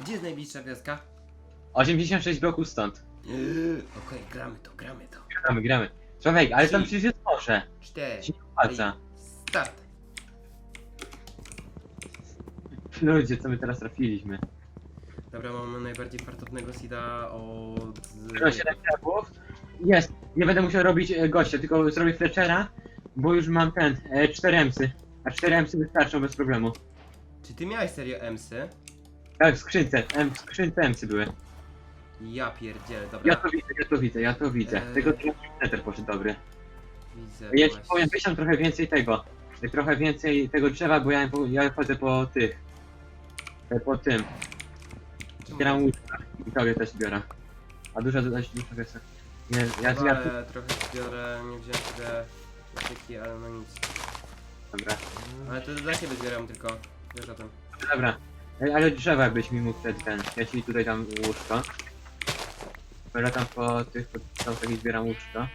Gdzie jest najbliższa wioska? 86 bloków stąd. Yy, Okej, gramy to, gramy to. Gramy, gramy. Człowiek, ale tam przecież jest morze. Cztery, Się nie opłaca. start. Ludzie, co my teraz trafiliśmy? Dobra, mamy najbardziej fartownego seeda od... Tylko 7 krabów. Jest. Nie będę musiał robić e, gościa, tylko zrobię Fletchera, bo już mam ten, e, 4 emsy. A 4 emsy wystarczą bez problemu. Czy ty miałeś serio emsy? Tak, w skrzynce, em, w skrzynce emsy były. Ja pierdzielę, Ja dobra. to widzę, ja to widzę, ja to widzę. Eee. Tylko ten Nether poszedł dobry. Widzę Ja ci właśnie. powiem, weź tam trochę więcej tego. Trochę więcej tego drzewa, bo ja, ja chodzę po tych. e, Po tym. Czemu? Zbieram łóżka i tobie też biorę. A dużo dodać dużo wiesz. Nie, ja, ja, Ale trochę zbiorę, nie wziąłem sobie patyki, ale no nic. dobra. Ale to dla siebie zbieram tylko, wiesz o tym. Dobra. Ej, Ale drzewa byś mi mógł wtedy ten. Ja ci tutaj dam łóżko. Latam po tych, po tam sobie zbieram łóżko.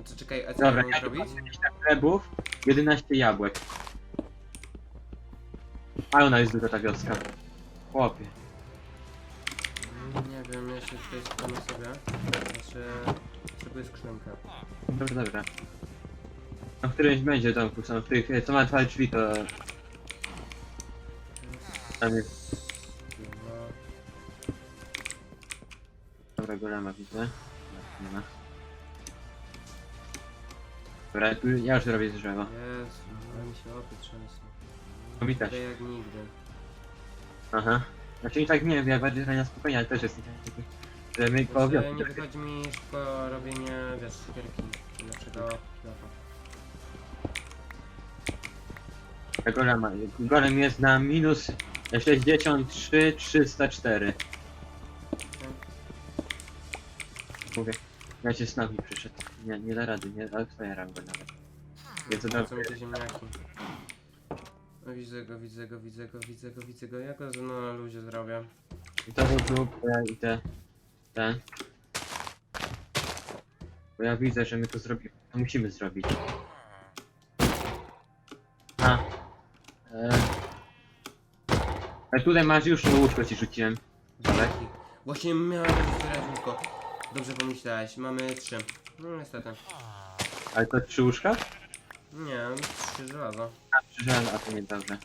A co, czekaj, a co Dobra, mam ja tu robić? mam 20 chlebów, 11 jabłek. Ale ona jest duża ta wioska. Chłopie. Mm, Nie wiem, ja się tutaj skupiam sobie. Znaczy, potrzebuję skrzynkę. Dobra, dobra. No w którymś będzie domku są, w tych, co ma dwa drzwi to... Tam jest... Dobra, golema widzę. Nie ma. Dobra, ja już robię drzewo. Jezu, ale mi się łapy trzęsą. No. Tutaj jak nigdy. Aha. Znaczy i tak nie wiem, ja bardziej hrania spokojnie, ale też jest taki... Że my koło Znaczy, nie wychodzi mi szybko robienie, wiesz, gierki. Dlaczego? Dobra. Golema. Golem jest na minus 63 304. Mówię. Ja cię z nami przyszedł. Nie, nie da rady, nie, ale twoja ranga nawet. Jest to mi te ziemniaki? No, widzę go, widzę go, widzę go, widzę go, widzę go. Ja go ze mną na luzie zrobię. I to był klub, ja i te... Ten. Bo ja widzę, że my to zrobimy. To musimy zrobić. A. Ale tutaj masz już łóżko ci rzuciłem. Dalej. Dzięki. Właśnie miałem łóżko. Dobrze pomyślałeś, mamy trzy. No niestety. Ale to trzy łóżka? Nie, trzy żelaza. A, trzy żelaza, a to nie dobrze.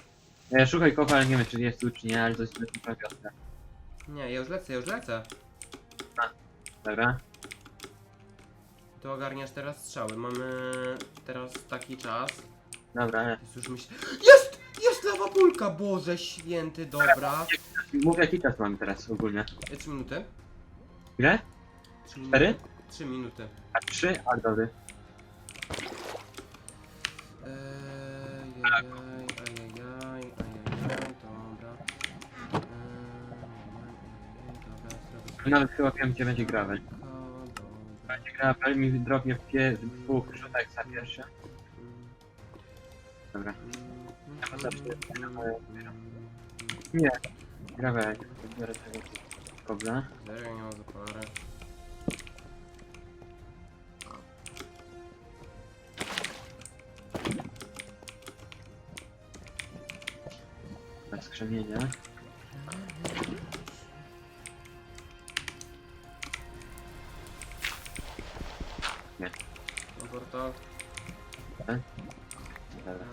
E, szukaj kopa, ale nie wiem czy jest tu czy nie, ale to jest na wiosnę. Nie, ja już lecę, ja już lecę. Dobra. To ogarniasz teraz strzały. Mamy teraz taki czas. Dobra, Jest już myśl... Jest! Jest lawa pulka! Boże święty, dobra. mów jaki czas mamy teraz ogólnie. E, Trzy minuty? Ile? Trzy minuty. Cztery? Trzy minuty. A trzy? A dobry. Eee, ajajaj, ajajaj, ajajaj, dobra. Ajajaj, dobra, zrobię Nawet chyba wiem gdzie będzie gravel. dobra. Będzie gravel mi drobnie w, pie- w dwóch rzutach za pierwsze. Dobra. Zawsze Nie. Gravel. Biorę kobla. Serio, nie ma zapary. Bez skrzemienia. No portal. Dobra.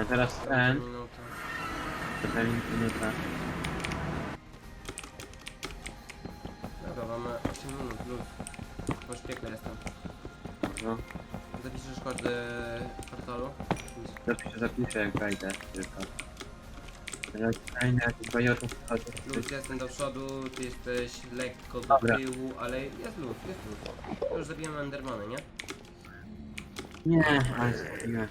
A teraz minuta. Minuta. Dobra, mamy 8 minut, luz. Po szpiekle jestem. No. Zapiszesz kody portalu? Zapiszę, zapiszę jak wejdę tylko. Teraz fajne jakieś bajorków wchodzą. Luz, jestem do przodu, ty jesteś lekko do Dobra. tyłu, ale jest luz, jest luz. Już zabijemy Endermany, nie? Nie, ale nie.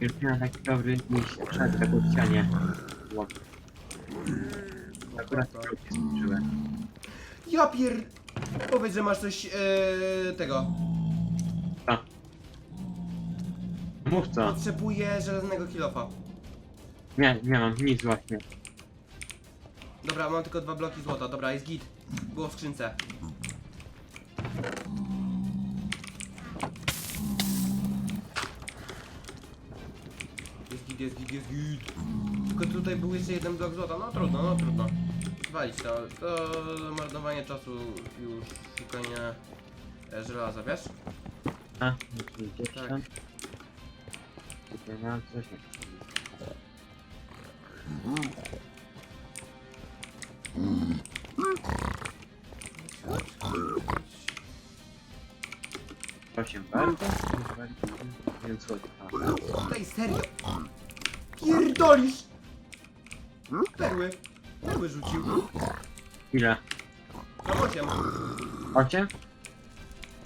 Już miałem taki dobry iść przed tak po ścianie. Łop. Akurat to- się skończyłem. Ja pier... Powiedz, że masz coś ee, tego. Mów co? Potrzebuję żelaznego kilofa. Nie, nie mam nic właśnie. Dobra, mam tylko dwa bloki złota. Dobra, jest git. Było w skrzynce. Git, jest git, jest git. Tylko tutaj był jeszcze jeden blok złota, no trudno, no trudno. Walić to, to marnowanie czasu już szukania e, żelaza, wiesz? A, gdzieś Tak. tam. Tutaj mam coś. Osiem bardzo. Więc chodź. Tutaj serio! Pierdolisz! Perły! Perły rzucił. Ile? Mam osiem. Osiem?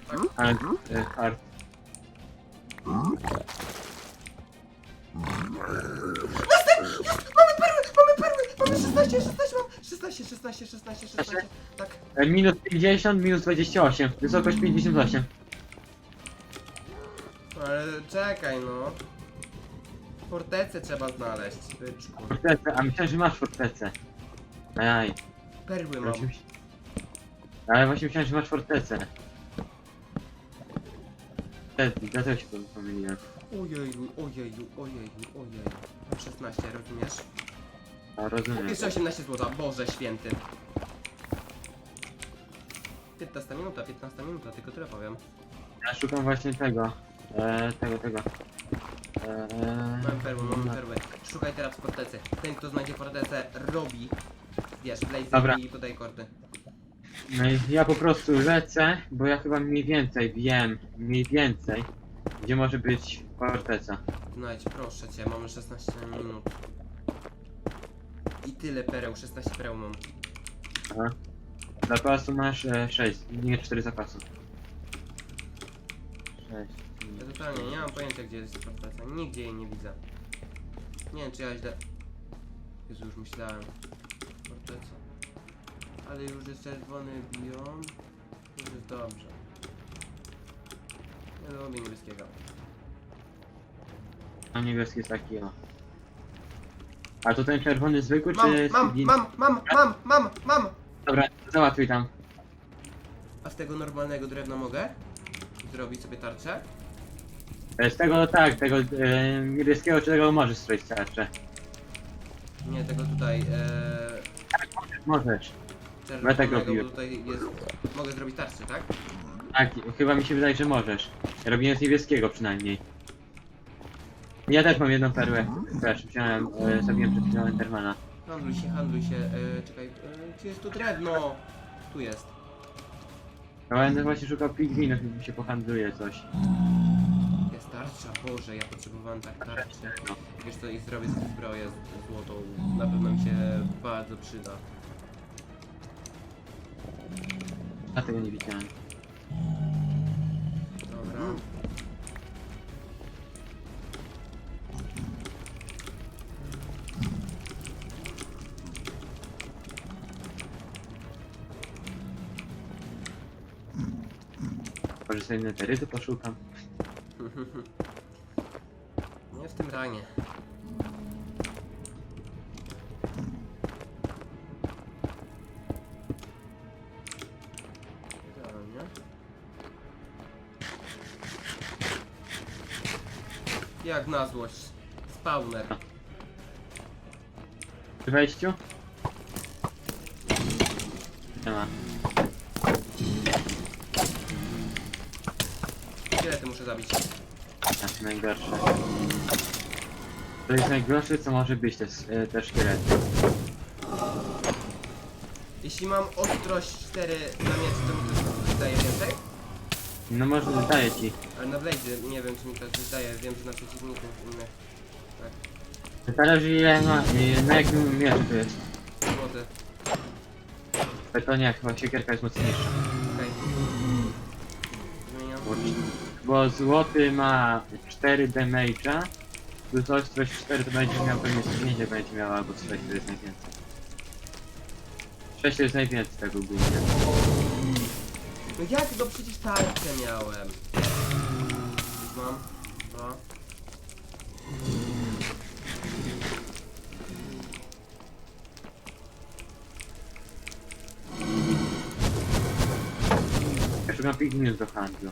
Tak. Ale e, hard. Mamy perły! Mamy perły! Mamy 16, 16 mam! 16, 16, 16, 16. Tak. E, minus 50, minus 28. Wysokość 58. Fortecę trzeba znaleźć, byczku. Fortecę, a myślałem, że masz fortecę. Ajaj. Perły mam. Ale właśnie myślałem, że masz fortecę. Wtedy, Dlatego się pomyliłem. Ojeju, ojeju, ojeju, ojeju. Mam 16, rozumiesz? A rozumiem. Jeszcze 18 złota, Boże święty. 15 minuta, 15 minuta, tylko tyle powiem. Ja szukam właśnie tego. E, tego, tego. Mam perły, mam perły. Szukaj teraz fortecy. Ten, kto znajdzie fortecę, robi. Wiesz, blazy Dobra. i podaj kordy. No i ja po prostu lecę, bo ja chyba mniej więcej wiem, mniej więcej, gdzie może być forteca. Znajdź, proszę cię, mamy 16 minut. I tyle pereł, 16 pereł mam. Aha. Zapasu masz e, 6, nie 4 zapasu. 6. Ja totalnie nie mam pojęcia gdzie jest forteca. Nigdzie jej nie widzę. Nie wiem czy ja źle... Jezu, już myślałem. Forteca. Ale już jest czerwony biom. Już jest dobrze. Nie lubię niebieskiego. A niebieski jest taki o. A to ten czerwony zwykły, Mam, czy... mam, mam, mam, mam, mam, mam! Dobra, załatwij tam. A z tego normalnego drewna mogę? Zrobić sobie tarczę? E, Z tego tak, tego e, niebieskiego czy tego możesz stroić tarczę. Nie, tego tutaj, ee, Możesz. czerwonego, tak bo robiłem. tutaj jest... Mogę zrobić tarczę, tak? Tak, chyba mi się wydaje, że możesz. Robiłem z niebieskiego przynajmniej. Ja też mam jedną perłę. Też wziąłem, e, zrobiłem przed chwilą Endermana. Handluj się, handluj się, e, czekaj, e, gdzie jest tu drewno? Tu jest. No będę właśnie szukał pigwinów i mi się pohandluje coś. Boże, ja potrzebowałem tak tarczę. Wiesz co, i zrobię sobie zbroję z- złotą, na pewno mi się bardzo przyda. Ja tego nie widziałem. Dobra. Może sobie neterytu poszukam. W tym ranie. Idealnie. Jak na złość. Spawner. Przy wejściu? Nie ma. Szkielety muszę zabić. Najgorsze. To jest najgorsze co może być te, e, te szkielety. Jeśli mam ostrość 4 na miecz, to mi to daje więcej? No może zdaje ci. Ale na Blaze nie wiem czy mi to coś daje, wiem, że na przeciwników innych. Tak, Zależy ile ma, e, na jakim mieczu to jest. złoty. Ale to nie, chyba siekierka jest mocniejsza. Bo złoty ma 4 damage'a, plus ostrość 4 to będzie miał pewnie 5 będzie miał albo 6 to jest najwięcej. 6 to jest najwięcej tego głównie. No jak to przecież tarczę miałem. Mam. Dwa. Ja szukam pigminów do handlu.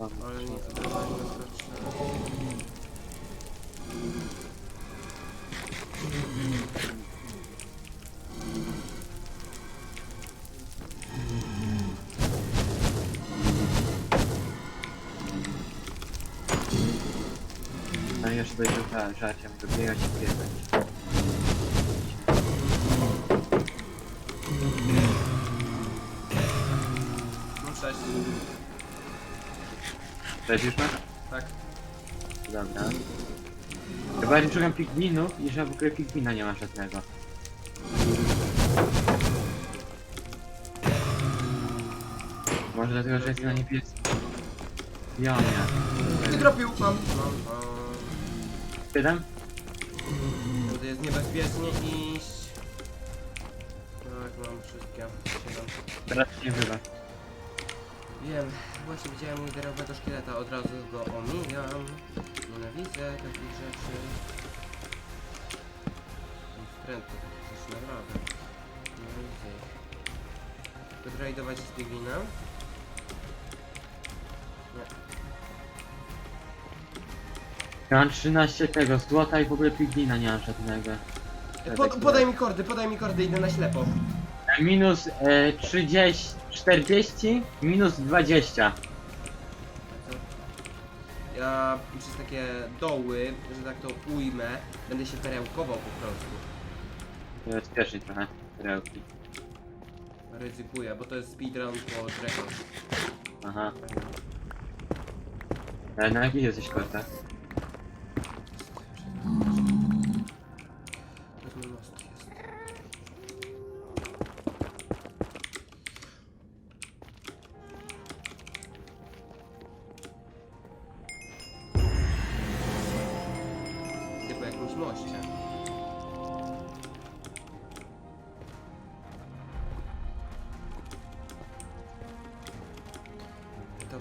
mam. Ajajaj. Zacząłem Ale nie to dalej zaskoczyłem. No i jeszcze będzie ża- żarciem, dobiegać i biegać. Już masz? Tak. Dobra. Ja bardziej szukam pigwinów niż ja w ogóle pigwina nie ma żadnego. Może dlatego, że jest na niebieskim. Ja nie. Wydropił! Mam. Mam. Siedem? Tutaj jest niebezpiecznie iść. Tak, mam wszystkie. Siedem. Teraz nie chyba. Wiem, właśnie widziałem liderowego szkieleta, od razu go omijam. Nienawidzę takich rzeczy. Mam wstrętny coś naprawdę. Nienawidzę ich. Wydrajdować z pigwinem? Nie. Ja mam 13 tego, złota i w ogóle pigwina nie mam żadnego. Po, podaj mi kordy, podaj mi kordy, idę na ślepo. Minus e, 30, 40, minus 20. Ja przez takie doły, że tak to ujmę, będę się perełkował po prostu. To jest pierwszy trochę. Perełki. Ryzykuję, bo to jest speedrun po Dragon. Aha. E, na jakich jesteś kortach?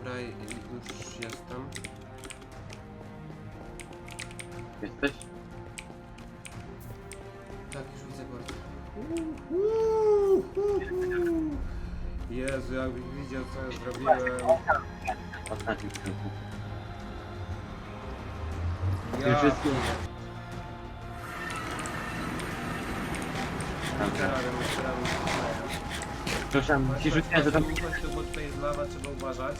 Dobra, i- i już jestem. Jesteś? Tak, już widzę bardzo. Jezu, jakbyś widział co ja zrobiłem. Ostatni. Ja wszystkie- pierdolę. Dobra. Przerabiam, przerabiam, przerabiam. Przepraszam, ci rzuciłem, że tam... bo tutaj jest lawa, trzeba uważać.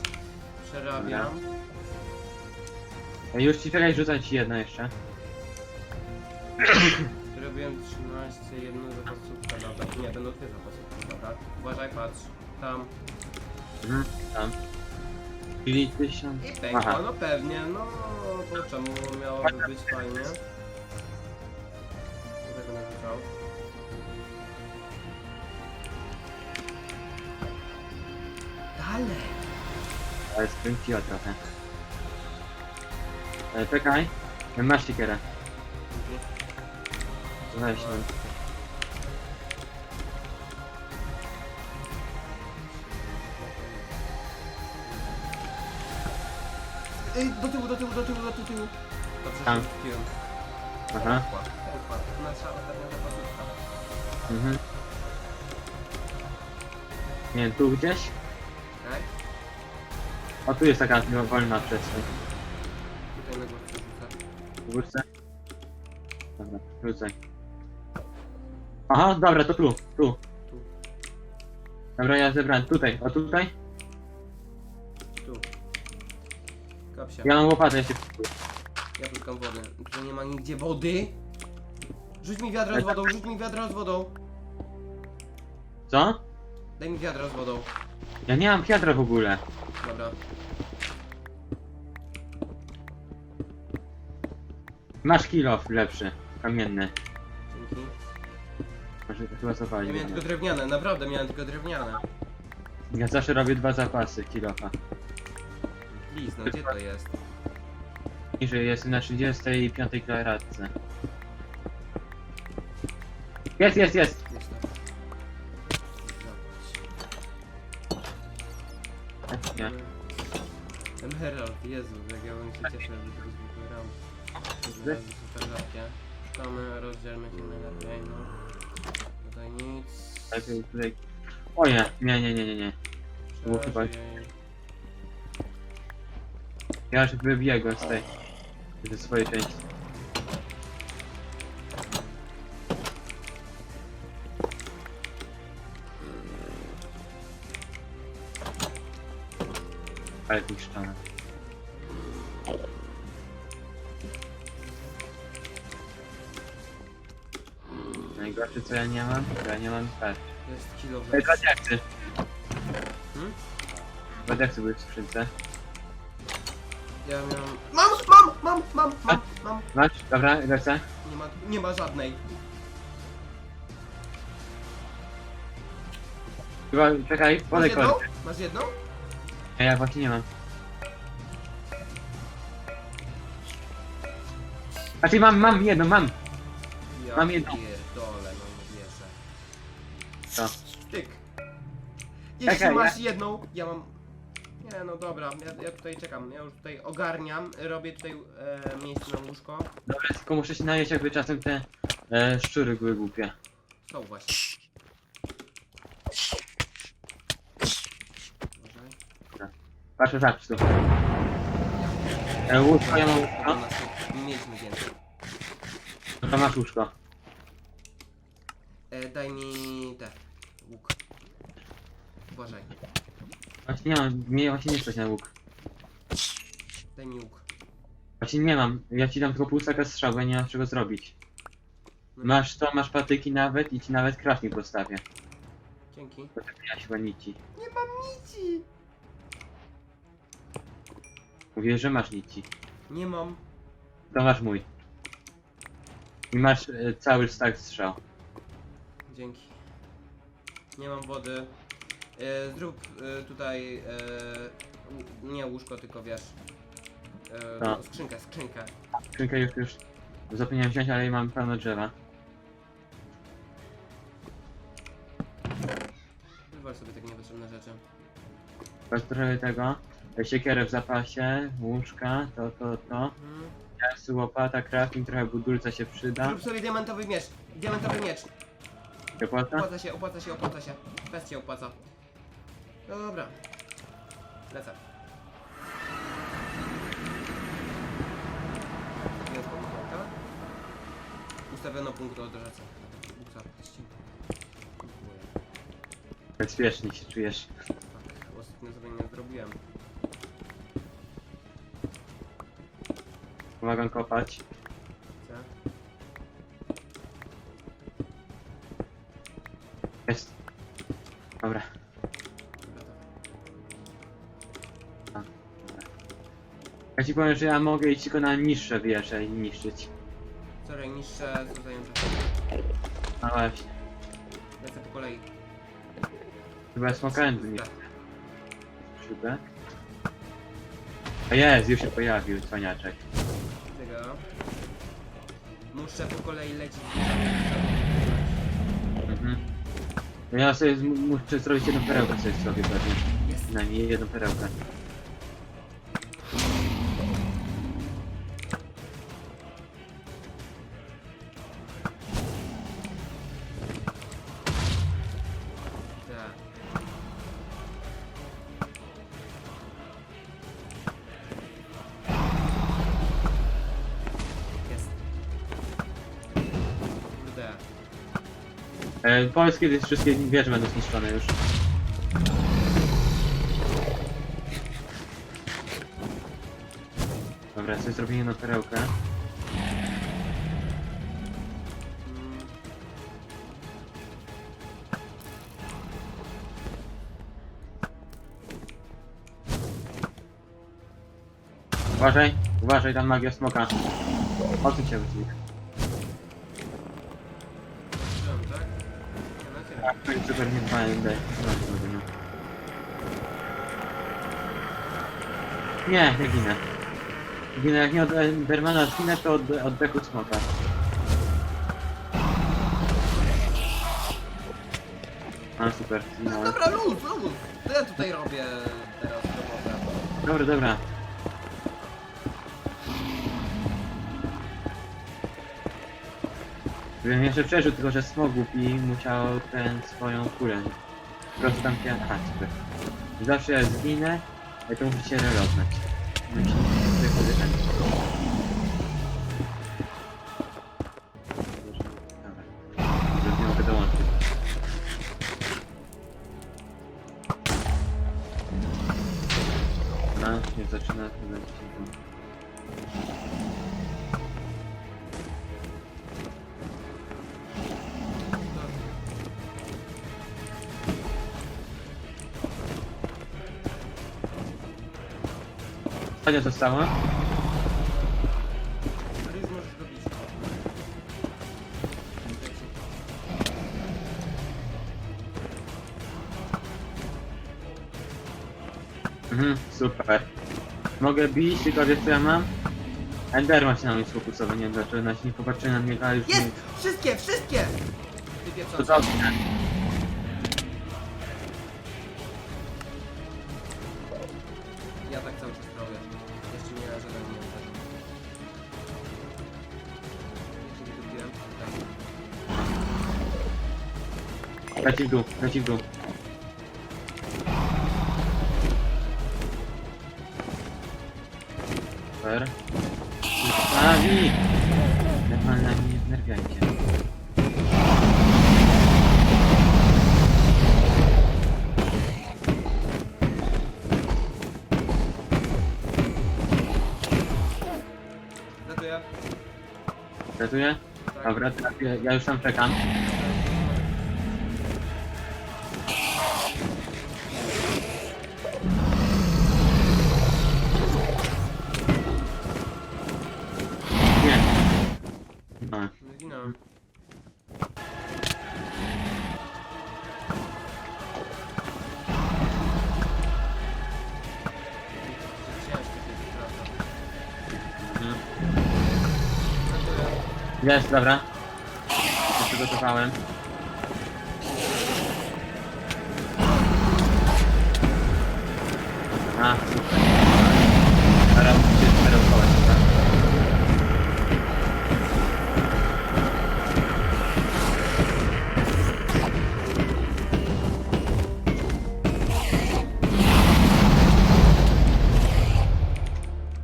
Przerabiam. Już ci czekaj, rzucać ci jedno jeszcze. Zrobiłem 13, jedną zapasówkę, dobra. Nie, będą dwie zapasówki, dobra. Uważaj, patrz. Tam. Mhm, tam. Czyli tysiąc... I pękło, Aha. no pewnie, no bo czemu miałoby być fajnie? Tego narzucał. Dalej! Ale skręciła trochę. E, czekaj. Masz tikera. Weź no. Ej, do tyłu, do tyłu, do tyłu, do tyłu. Dobrze, Tam. Aha. Pękła, pękła. Nasza ostatnia zapasówka. Mhm. Nie wiem, tu gdzieś? O, tu jest taka wolna przestrzeń. Tutaj na górce rzucę. W górce? Dobra, rzucaj. Aha, dobra, to tu, tu. Dobra, ja zebrałem. Tutaj, a tutaj? Tu. Kapsia. Ja mam łopatę jeszcze. Ja szukam wody. Tu nie ma nigdzie wody. Rzuć mi wiadro z wodą, rzuć mi wiadro z wodą. Co? Daj mi wiadro z wodą. Ja nie mam wiadra w ogóle. Dobra. Masz kilof lepszy, kamienny. Dzięki. Może chyba Ja zapalić. miałem tylko drewniane, naprawdę miałem tylko drewniane. Ja zawsze robię dwa zapasy kilofa. Please, no gdzie to jest? Niżej jestem na 35 klaratce. Jest, jest, jest! Jezu, jak ja bym się cieszył, że tego zwykły ram. Razy super rzadkie. Szukamy, rozdzielmy się najlepiej, no. Tutaj nic. Lepiej tutaj. O nie, nie, nie, nie, nie, nie. było chyba- Przeżyj. Ja już wybiję go z tej. Ze swojej części. Ale niszczone. Najgorsze co ja nie mam, to ja nie mam tak. Jest kilo Ej, dwa diaksy. Hmm? Były w skrzynce. Ja miałem... Mam, mam, mam, mam, mam, mam. Masz? Dobra, lecę. Nie ma, nie ma żadnej. Chyba, czekaj, Masz podaj jedną? kordy. Masz jedną? Ja, ja właśnie nie mam. Znaczy mam, mam jedną, mam. Ja Mam jedną. pierdolę, no wierzę. Co? Tyk. Jeśli Czekaj, masz jedną, ja mam... Nie no dobra, ja, ja tutaj czekam, ja już tutaj ogarniam, robię tutaj e, miejsce na łóżko. Dobra, tylko muszę się najeść, jakby czasem te e, szczury były głupie. To właśnie. Uważaj. Patrz, patrz tu. E, łóżko, ja mam łóżko. na. To masz łóżko. E, daj mi te. Łuk. Uważaj. Właśnie nie mam, mnie właśnie nie stać na łuk. Daj mi łuk. Właśnie nie mam, ja ci dam tylko pół staka strzał, bo ja nie mam czego zrobić. No, Masz to, masz patyki nawet i ci nawet crafting postawię. Dzięki. Tak ja chyba nici. Nie mam nici! Mówię, że masz nici. Nie mam. To masz mój. I masz e, cały stack strzał. Dzięki. Nie mam wody. E, zrób e, tutaj e, nie łóżko, tylko wiesz. E, no, skrzynkę, skrzynkę. Skrzynkę już już zapomniałem wziąć, ale mam pełno drzewa. Wywal sobie takie niepotrzebne rzeczy. Masz trochę tego. e, Siekierę w zapasie, łóżka, to, to, to. Mhm. Jasy, łopata, crafting, trochę budulca się przyda. Zrób sobie diamentowy miecz. Diamentowy miecz. Opłata? Opłaca się, opłaca się, opłaca się. Fest się opłaca. Dobra. Lecę. Pomidorka. Ustawiono punkt od rzece. Zapaści. Dziękuję. Bezpiecznie się czujesz. Pomagam kopać. Jest. Dobra. Ja ci powiem, że ja mogę iść tylko na niższe wieże i niszczyć. Sorry, niższe, co zajęte. No właśnie. Lecę po kolei. Chyba ja smokałem nie Tak. szybę. A jest, już się pojawił, cwaniaczek. Muszę po kolei lecieć. Mhm. Ja sobie z- muszę zrobić jedną perełkę sobie zrobię pewnie. Jest. Przynajmniej jedną perełkę. E, powiedz kiedy wszystkie wieże będą zniszczone już. Dobra, sobie zrobię jedną perełkę. Uważaj, uważaj, tam magia smoka. Odsuń się od. Tak, to jest super nie. Nie, nie ginę. Zginę, jak nie od Endermana zginę, to od, od beku smoka. A super, No zginąłem. dobra, luz, luz. To ja tutaj robię teraz robotę. Dobra, dobra. Gdybym jeszcze przeżył, tylko że smog głupi musiał ten swoją kulę. Po prostu tam się... Zawsze jak zginę, to muszę się relognąć. Myślę, Już możesz robić. Mhm, super. Mogę bić, tylko wiesz co ja mam? Enderman się na mnie sfokusował, nie wiem dlaczego, na się nie popatrzyłem na niego, ale już Jest! nie... Wszystkie, wszystkie! Ty To pieprzone. dobrze. Tak. Leci w dół, leci w dół. Super. Stawi! Enderman na mnie znerwiajcie. Ratuję? Dobra, teraz ja, ja już tam czekam. Jest, dobra. To przygotowałem. A, super. Teraz musicie sterować, tak?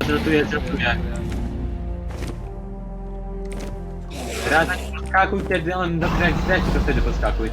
Zrotuję, zrotuję. Raz poskakuj, kiedy on jak zleci, to wtedy poskakuj.